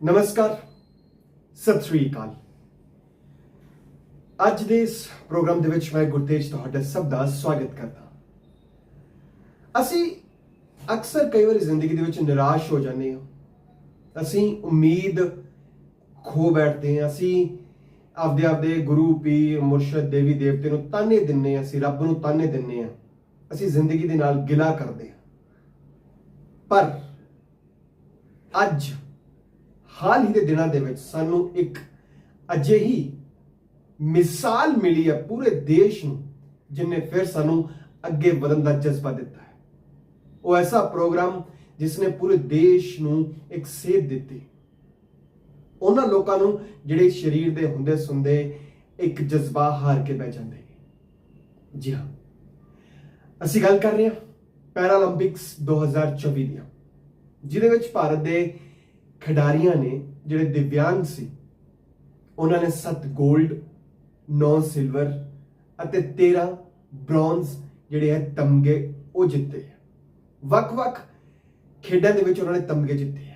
ਨਮਸਕਾਰ, ਸਤਿ ਸ੍ਰੀ ਅਕਾਲ। ਅੱਜ ਦੇ ਇਸ ਪ੍ਰੋਗਰਾਮ ਦੇ ਵਿੱਚ ਮੈਂ ਗੁਰਤੇਜ ਤੁਹਾਡਾ ਸਭ ਦਾ ਸਵਾਗਤ ਕਰਦਾ ਅਸੀਂ ਅਕਸਰ ਕਈ ਵਾਰੀ ਜ਼ਿੰਦਗੀ ਦੇ ਵਿੱਚ ਨਿਰਾਸ਼ ਹੋ ਜਾਂਦੇ ਹਾਂ। ਅਸੀਂ ਉਮੀਦ ਖੋ ਬੈਠਦੇ ਹਾਂ, ਅਸੀਂ ਆਪਦੇ ਆਪਦੇ ਗੁਰੂ, ਪੀਰ, ਮੁਰਸ਼ਦ, ਦੇਵੀ, ਦੇਵਤੇ ਨੂੰ ਤਾਨੇ ਦਿੰਨੇ ਹਾਂ ਅਸੀਂ ਰੱਬ ਨੂੰ ਤਾਨੇ ਦਿੰਨੇ ਹਾਂ ਅਸੀਂ ਜ਼ਿੰਦਗੀ ਦੇ ਨਾਲ ਗਿਲਾ ਕਰਦੇ ਹਾਂ ਪਰ ਅੱਜ, ਹਾਲ ਹੀ ਦੇ ਦਿਨਾਂ ਦੇ ਵਿੱਚ ਸਾਨੂੰ ਇੱਕ ਅਜਿਹੀ ਮਿਸਾਲ ਮਿਲੀ ਹੈ ਪੂਰੇ ਦੇਸ਼ ਨੂੰ, ਜਿਨੇ ਫਿਰ ਸਾਨੂੰ ਅੱਗੇ ਵਧਣ ਦਾ ਜਜ਼ਬਾ ਦਿੱਤਾ ਹੈ। ਉਹ ਐਸਾ ਪ੍ਰੋਗਰਾਮ ਜਿਸ ਨੇ ਪੂਰੇ ਦੇਸ਼ ਨੂੰ ਇੱਕ ਸੇਧ ਦਿੱਤੀ। ਉਹਨਾਂ ਲੋਕਾਂ ਨੂੰ ਜਿਹੜੇ ਸਰੀਰ ਦੇ ਹੁੰਦੇ ਸੁੰਦੇ ਇੱਕ ਜਜ਼ਬਾ ਹਾਰ ਕੇ ਬਹਿ ਜਾਂਦੇ। ਨੇ ਜੀ ਹਾਂ। ਅਸੀਂ ਗੱਲ ਕਰ ਰਹੇ ਹਾਂ ਪੈਰਾਲੰਪਿਕਸ 2024 ਦੀਆਂ, ਜਿਹਦੇ ਵਿੱਚ ਭਾਰਤ ਦੇ ਖਿਡਾਰੀਆਂ ਨੇ ਜਿਹੜੇ ਦਿਵਿਆਂਗ ਸੀ, ਉਹਨਾਂ ਨੇ 7 골ਡ 9 ਸਿਲਵਰ ਅਤੇ 13 ਬ੍ਰੌਂਜ਼ ਜਿਹੜੇ ਹੈ ਤਮਗੇ ਉਹ ਜਿੱਤੇ। ਹੈ ਵੱਖ-ਵੱਖ ਖੇਡਾਂ ਦੇ ਵਿੱਚ ਉਹਨਾਂ ਨੇ ਤਮਗੇ ਜਿੱਤੇ।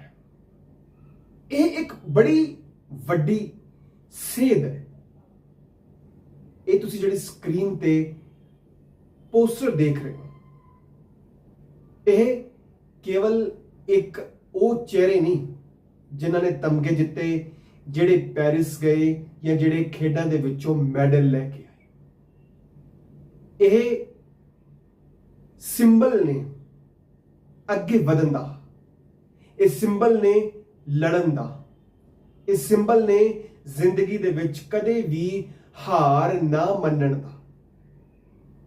ਇਹ ਇੱਕ ਬੜੀ ਵੱਡੀ ਸੇਧ ਹੈ। ਇਹ ਤੁਸੀਂ ਜਿਹੜੀ ਸਕਰੀਨ ਤੇ ਪੋਸਟਰ ਦੇਖ ਰਹੇ ਹੋ, ਇਹ ਕੇਵਲ ਇੱਕ ਉਹ ਚਿਹਰੇ ਨਹੀਂ, ਜਿਨ੍ਹਾਂ ਨੇ ਤਮਗੇ ਜਿੱਤੇ, ਜਿਹੜੇ ਪੈਰਿਸ ਗਏ ਜਾਂ ਜਿਹੜੇ ਖੇਡਾਂ ਦੇ ਵਿੱਚੋਂ ਮੈਡਲ ਲੈ ਕੇ ਆਏ। ਇਹ ਸਿੰਬਲ ਨੇ ਅੱਗੇ ਵਧਣ ਦਾ। ਇਹ ਸਿੰਬਲ ਨੇ ਲੜਨ ਦਾ। ਇਹ ਸਿੰਬਲ ਨੇ ਜ਼ਿੰਦਗੀ ਦੇ ਵਿੱਚ ਕਦੇ ਵੀ ਹਾਰ ਨਾ ਮੰਨਣ ਦਾ।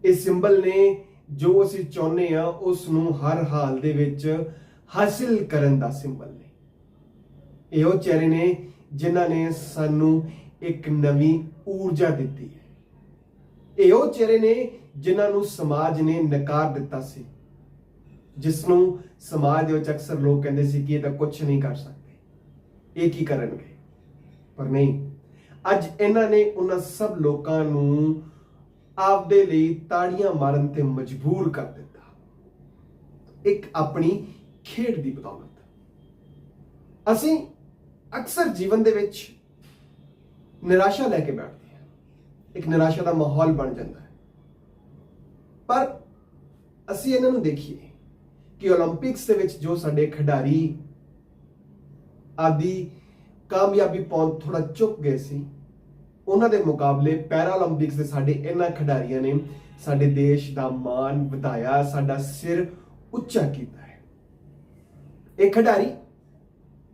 ਇਹ ਸਿੰਬਲ ਨੇ ਜੋ ਅਸੀਂ ਚਾਹੁੰਦੇ ਆ ਉਸ ਨੂੰ ਹਰ ਹਾਲ ਦੇ ਵਿੱਚ ਹਾਸਿਲ ਕਰਨ ਦਾ ਸਿੰਬਲ ਨੇ। ਇਹ ਉਹ ਚਿਹਰੇ ਨੇ ਜਿਨ੍ਹਾਂ ਨੇ ਸਾਨੂੰ ਇੱਕ ਨਵੀਂ ਊਰਜਾ ਦਿੱਤੀ ਹੈ। ਇਹ ਉਹ ਚਿਹਰੇ ਨੇ ਜਿਨ੍ਹਾਂ ਨੂੰ ਸਮਾਜ ਨੇ ਨਕਾਰ ਦਿੱਤਾ ਸੀ। ਜਿਸ ਨੂੰ ਸਮਾਜ ਦੇ ਵਿੱਚ ਅਕਸਰ ਲੋਕ ਕਹਿੰਦੇ ਸੀ ਕਿ ਇਹ ਤਾਂ ਕੁਝ ਨਹੀਂ ਕਰ ਸਕਦੇ। ਇਹ ਕੀ ਕਰਨਗੇ? ਪਰ ਨਹੀਂ। ਅੱਜ ਇਹਨਾਂ ਨੇ ਉਹਨਾਂ ਸਭ ਲੋਕਾਂ ਨੂੰ ਆਪਦੇ ਲਈ ਤਾੜੀਆਂ ਮਾਰਨ ਤੇ ਮਜਬੂਰ ਕਰ ਦਿੱਤਾ। ਇੱਕ ਆਪਣੀ ਖੇਡ ਦੀ ਬਦੌਲਤ। ਅਸੀਂ ਅਕਸਰ ਜੀਵਨ ਦੇ ਵਿੱਚ ਨਿਰਾਸ਼ਾ ਲੈ ਕੇ ਬੈਠਦੇ ਹਾਂ। ਇੱਕ ਨਿਰਾਸ਼ਾ ਦਾ ਮਾਹੌਲ ਬਣ ਜਾਂਦਾ ਹੈ। ਪਰ ਅਸੀਂ ਇਹਨਾਂ ਨੂੰ ਦੇਖੀਏ ਕਿ 올림픽ਸ ਦੇ ਵਿੱਚ ਜੋ ਸਾਡੇ ਖਿਡਾਰੀ ਆਦੀ ਕਾਮਯਾਬੀ ਪਾਉਣ ਥੋੜਾ ਚੁੱਕ ਗਏ ਸੀ। ਉਹਨਾਂ ਦੇ ਮੁਕਾਬਲੇ ਪੈਰਾਲੰਪਿਕਸ ਦੇ ਸਾਡੇ ਇਹਨਾਂ ਖਿਡਾਰੀਆਂ ਨੇ ਸਾਡੇ ਦੇਸ਼ ਦਾ ਮਾਣ ਵਧਾਇਆ, ਸਾਡਾ ਸਿਰ ਉੱਚਾ ਕੀਤਾ ਹੈ। ਇਹ ਖਿਡਾਰੀ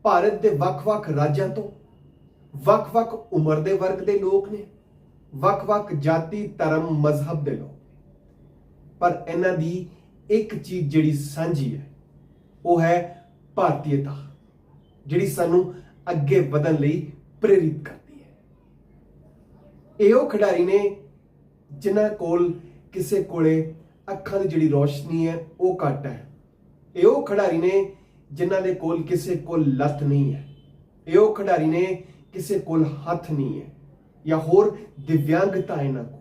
ਭਾਰਤ ਦੇ ਵੱਖ-ਵੱਖ ਰਾਜਾਂ ਤੋਂ, ਵੱਖ-ਵੱਖ ਉਮਰ ਦੇ ਵਰਗ ਦੇ ਲੋਕ ਨੇ, ਵੱਖ-ਵੱਖ ਜਾਤੀ, ਧਰਮ, ਮਜ਼ਹਬ ਦੇ ਲੋਕ ਪਰ ਇਹਨਾਂ ਦੀ ਇੱਕ ਚੀਜ਼ ਜਿਹੜੀ ਸਾਂਝੀ ਹੈ, ਉਹ ਹੈ ਭਾਰਤੀਅਤਾ ਜਿਹੜੀ ਸਾਨੂੰ ਅੱਗੇ ਵਧਣ ਲਈ ਪ੍ਰੇਰਿਤ ਕਰਦੀ ਹੈ। ਇਹ ਉਹ ਖਿਡਾਰੀ ਨੇ ਜਿਨ੍ਹਾਂ ਕੋਲ ਕਿਸੇ ਕੋਲੇ ਅੱਖਾਂ ਦੀ ਜਿਹੜੀ ਰੋਸ਼ਨੀ ਹੈ, ਉਹ ਘੱਟ ਹੈ। ਇਹ ਉਹ ਖਿਡਾਰੀ ਨੇ ਜਿਨ੍ਹਾਂ ਦੇ ਕੋਲ ਕਿਸੇ ਕੋਲ ਲੱਤ ਨਹੀਂ ਹੈ। ਇਹ ਉਹ ਖਿਡਾਰੀ ਨੇ ਕਿਸੇ ਕੋਲ ਹੱਥ ਨਹੀਂ ਹੈ ਜਾਂ ਹੋਰ ਦਿਵਿਆਂਗਤਾ ਇਹਨਾਂ ਕੋਲ।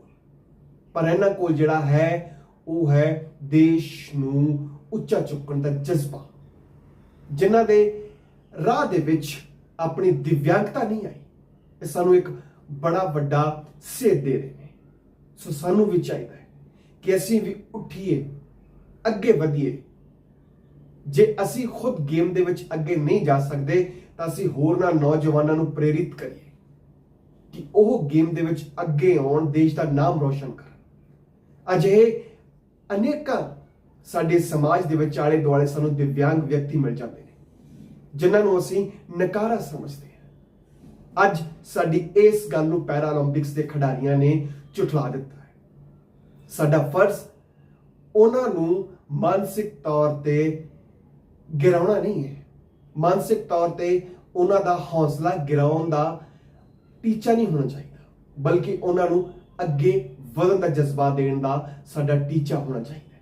ਪਰ ਇਹਨਾਂ ਕੋਲ ਜਿਹੜਾ ਹੈ, ਉਹ ਹੈ ਦੇਸ਼ ਨੂੰ ਉੱਚਾ ਚੁੱਕਣ ਦਾ ਜਜ਼ਬਾ। ਜਿਨ੍ਹਾਂ ਦੇ ਰਾਹ ਦੇ ਵਿੱਚ ਆਪਣੀ ਦਿਵਿਆਂਗਤਾ ਨਹੀਂ ਆਈ ਇਹ ਸਾਨੂੰ ਇੱਕ ਬੜਾ ਵੱਡਾ ਸੇਧ ਦੇ ਰਹੇ ਨੇ। ਸੋ ਸਾਨੂੰ ਵੀ ਚਾਹੀਦਾ ਹੈ ਕਿ ਅਸੀਂ ਵੀ ਉੱਠੀਏ, ਅੱਗੇ ਵਧੀਏ। ਜੇ ਅਸੀਂ ਖੁਦ ਗੇਮ ਦੇ ਵਿੱਚ ਅੱਗੇ ਨਹੀਂ ਜਾ ਸਕਦੇ, ਤਾਂ ਅਸੀਂ ਹੋਰਨਾਂ ਨੌਜਵਾਨਾਂ ਨੂੰ ਪ੍ਰੇਰਿਤ ਕਰੀਏ ਕਿ ਉਹ ਗੇਮ ਦੇ ਵਿੱਚ ਅੱਗੇ ਆਉਣ, ਦੇਸ਼ ਦਾ ਨਾਮ ਰੋਸ਼ਨ ਕਰਨ। ਅਜਿਹੇ ਅਨੇਕਾਂ ਸਾਡੇ ਸਮਾਜ ਦੇ ਵਿੱਚ ਆਲੇ ਦੁਆਲੇ ਸਾਨੂੰ ਦਿਵਿਆਂਗ ਵਿਅਕਤੀ ਮਿਲ ਜਾਂਦੇ ਜਿਨ੍ਹਾਂ ਨੂੰ ਅਸੀਂ ਨਕਾਰਾ ਸਮਝਦੇ ਹਾਂ। ਅੱਜ ਸਾਡੀ ਇਸ ਗੱਲ ਨੂੰ ਪੈਰਾਲੰਪਿਕਸ ਦੇ ਖਿਡਾਰੀਆਂ ਨੇ ਝੁਠਲਾ ਦਿੱਤਾ ਹੈ। ਸਾਡਾ ਫਰਜ਼ ਉਹਨਾਂ ਨੂੰ ਮਾਨਸਿਕ ਤੌਰ ਤੇ ਗਿਰਾਉਣਾ ਨਹੀਂ ਹੈ। ਮਾਨਸਿਕ ਤੌਰ ਤੇ ਉਹਨਾਂ ਦਾ ਹੌਸਲਾ ਗਿਰਾਉਣ ਦਾ ਟੀਚਾ ਨਹੀਂ ਹੋਣਾ ਚਾਹੀਦਾ, ਬਲਕਿ ਉਹਨਾਂ ਨੂੰ ਅੱਗੇ ਵਧਣ ਦਾ ਜਜ਼ਬਾ ਦੇਣ ਦਾ ਸਾਡਾ ਟੀਚਾ ਹੋਣਾ ਚਾਹੀਦਾ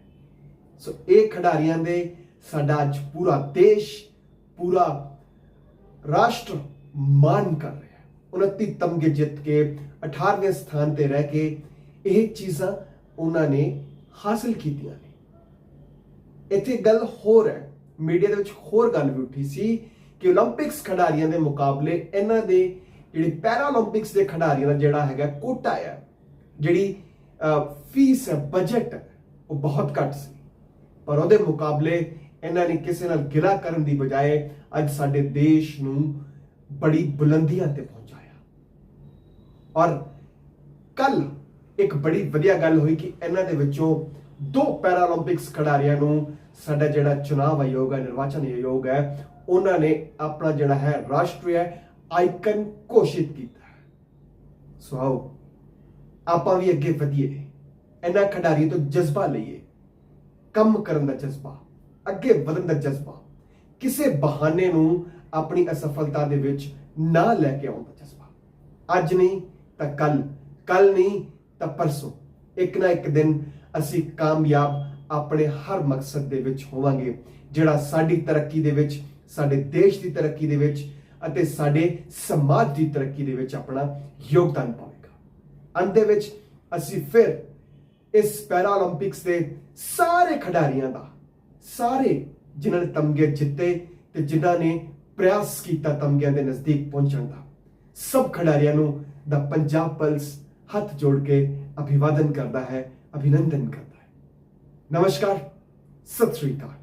ਸੋ ਇਹ ਖਿਡਾਰੀਆਂ ਦੇ ਸਾਡਾ ਅੱਜ ਪੂਰਾ ਦੇਸ਼ ਪੂਰਾ ਰਾਸ਼ਟਰ ਮਾਨ ਕਰ ਰਿਹਾ 29 ਤਮਗੇ ਜਿੱਤ ਕੇ 18ਵੇਂ ਸਥਾਨ ਤੇ ਰਹਿ ਕੇ ਇਹ ਚੀਜ਼ਾਂ ਉਹਨਾਂ ਨੇ ਹਾਸਲ ਕੀਤੀਆਂ ਨੇ। ਇੱਥੇ ਗੱਲ ਹੋਰ ਹੈ। ਮੀਡੀਆ ਦੇ ਵਿੱਚ ਹੋਰ ਗੱਲ ਵੀ ਉੱਠੀ ਸੀ ਕਿ 올림픽ਸ ਖਿਡਾਰੀਆਂ ਦੇ ਮੁਕਾਬਲੇ ਇਹਨਾਂ ਦੇ ਜਿਹੜੇ ਪੈਰਾ 올림픽ਸ ਦੇ ਖਿਡਾਰੀਆਂ ਦਾ ਜਿਹੜਾ ਹੈਗਾ ਕੋਟਾ ਹੈ ਜਿਹੜੀ ਫੀਸ ਹੈ ਬਜਟ ਉਹ ਬਹੁਤ ਘੱਟ ਸੀ। ਪਰ ਉਹਦੇ ਮੁਕਾਬਲੇ ਇਹਨਾਂ ਨੇ ਕਿਸੇ ਨਾਲ ਗਿਲਾ ਕਰਨ ਦੀ ਬਜਾਏ ਅੱਜ ਸਾਡੇ ਦੇਸ਼ ਨੂੰ ਬੜੀ ਬੁਲੰਦੀਆਂ ਤੇ ਪਹੁੰਚਾਇਆ। ਔਰ ਕੱਲ ਇੱਕ ਬੜੀ ਵਧੀਆ ਗੱਲ ਹੋਈ ਕਿ ਇਹਨਾਂ ਦੇ ਵਿੱਚੋਂ ਦੋ ਪੈਰਾਲੰਪਿਕਸ ਖਿਡਾਰੀਆਂ ਨੂੰ ਸਾਡਾ ਜਿਹੜਾ ਚੁਣਾਵ ਆਯੋਗ ਹੈ, ਨਿਰਵਾਚਨ ਆਯੋਗ ਹੈ, ਉਹਨਾਂ ਨੇ ਆਪਣਾ ਜਿਹੜਾ ਹੈ ਰਾਸ਼ਟਰੀ ਆਈਕਨ ਘੋਸ਼ਿਤ ਕੀਤਾ ਸੋ ਆਪਾਂ ਵੀ ਅੱਗੇ ਵਧੀਏ। ਇਹਨਾਂ ਖਿਡਾਰੀਆਂ ਤੋਂ ਜਜ਼ਬਾ ਲਈਏ। ਕੰਮ ਕਰਨ ਦਾ ਜਜ਼ਬਾ। ਅੱਗੇ ਵਧਣ ਦਾ ਜਜ਼ਬਾ, ਕਿਸੇ ਬਹਾਨੇ ਨੂੰ ਆਪਣੀ ਅਸਫਲਤਾ ਦੇ ਵਿੱਚ ਨਾ ਲੈ ਕੇ ਆਉਣ ਦਾ ਜਜ਼ਬਾ। ਅੱਜ ਨਹੀਂ ਤਾਂ ਕੱਲ ਕੱਲ ਨਹੀਂ ਤਾਂ ਪਰਸੋਂ, ਇੱਕ ਨਾ ਇੱਕ ਦਿਨ ਅਸੀਂ ਕਾਮਯਾਬ ਆਪਣੇ ਹਰ ਮਕਸਦ ਦੇ ਵਿੱਚ ਹੋਵਾਂਗੇ, ਜਿਹੜਾ ਸਾਡੀ ਤਰੱਕੀ ਦੇ ਵਿੱਚ, ਸਾਡੇ ਦੇਸ਼ ਦੀ ਤਰੱਕੀ ਦੇ ਵਿੱਚ ਅਤੇ ਸਾਡੇ ਸਮਾਜ ਦੀ ਤਰੱਕੀ ਦੇ ਵਿੱਚ ਆਪਣਾ ਯੋਗਦਾਨ ਪਾਵੇਗਾ। ਅੰਤ ਦੇ ਵਿੱਚ ਅਸੀਂ ਫਿਰ ਇਸ ਪੈਰਾ 올림픽ਸ ਦੇ ਸਾਰੇ ਖਿਡਾਰੀਆਂ ਦਾ ਸਾਰੇ ਜਿਨ੍ਹਾਂ ਨੇ ਤਮਗੇ ਜਿੱਤੇ ਤੇ ਜਿਨ੍ਹਾਂ ਨੇ ਪ੍ਰਯਾਸ ਕੀਤਾ ਤਮਗਿਆਂ ਦੇ ਨਜ਼ਦੀਕ ਪਹੁੰਚਣ ਦਾ, ਸਭ ਖਿਡਾਰੀਆਂ ਨੂੰ ਦਾ ਪੰਜਾਬ ਪਲਸ ਹੱਥ ਜੋੜ ਕੇ ਅਭਿਵਾਦਨ ਕਰਦਾ ਹੈ, ਅਭਿਨੰਦਨ ਕਰਦਾ ਹੈ। ਨਮਸਕਾਰ, ਸਤਿ ਸ੍ਰੀ ਅਕਾਲ।